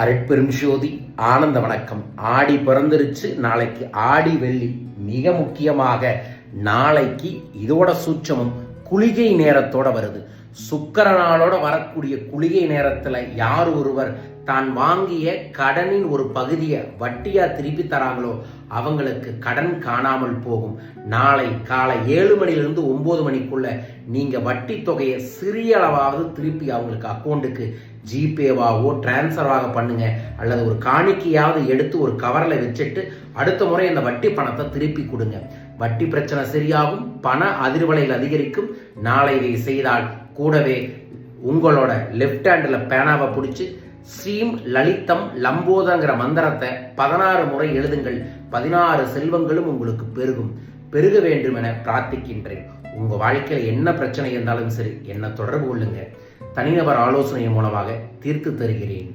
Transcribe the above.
அருட்பெரும் ஜோதி ஆனந்த வணக்கம். ஆடி பிறந்துருச்சு நாளைக்கு ஆடி வெள்ளி. மிக முக்கியமாக நாளைக்கு இதோட சூட்சமும் குளிகை நேரத்தோட வருது. சுக்கர நாளோட வரக்கூடிய குளிகை நேரத்துல யார் ஒருவர் தான் வாங்கிய கடனின் ஒரு பகுதியை வட்டியா திருப்பி தராங்களோ அவங்களுக்கு கடன் காணாமல் போகும். நாளை காலை ஏழு மணிலிருந்து ஒன்பது மணிக்குள்ள நீங்க வட்டி தொகையை சிறிய அளவாவது திருப்பி அவங்களுக்கு அக்கௌண்ட்டுக்கு ஜிபேவாவோ டிரான்ஸ்ஃபராக பண்ணுங்க. அல்லது ஒரு காணிக்கையாவது எடுத்து ஒரு கவரில் வச்சுட்டு அடுத்த முறை அந்த வட்டி பணத்தை திருப்பி கொடுங்க. வட்டி பிரச்சனை சரியாகும் பண அதிர்வலைகள் அதிகரிக்கும். நாளை இதை செய்தால் கூடவே உங்களோட லெஃப்ட் ஹேண்டில் பேனாவை பிடிச்சி ஸ்ரீம் லலிதம் லம்போதங்கிற மந்திரத்தை பதினாறு முறை எழுதுங்கள். பதினாறு செல்வங்களும் உங்களுக்கு பெருகும். பெருக வேண்டும் என பிரார்த்திக்கின்றேன். உங்க வாழ்க்கையில் என்ன பிரச்சனை இருந்தாலும் சரி என்ன தொடர்பு கொள்ளுங்க. தனிநபர் ஆலோசனை மூலமாக தீர்த்து தருகிறேன்.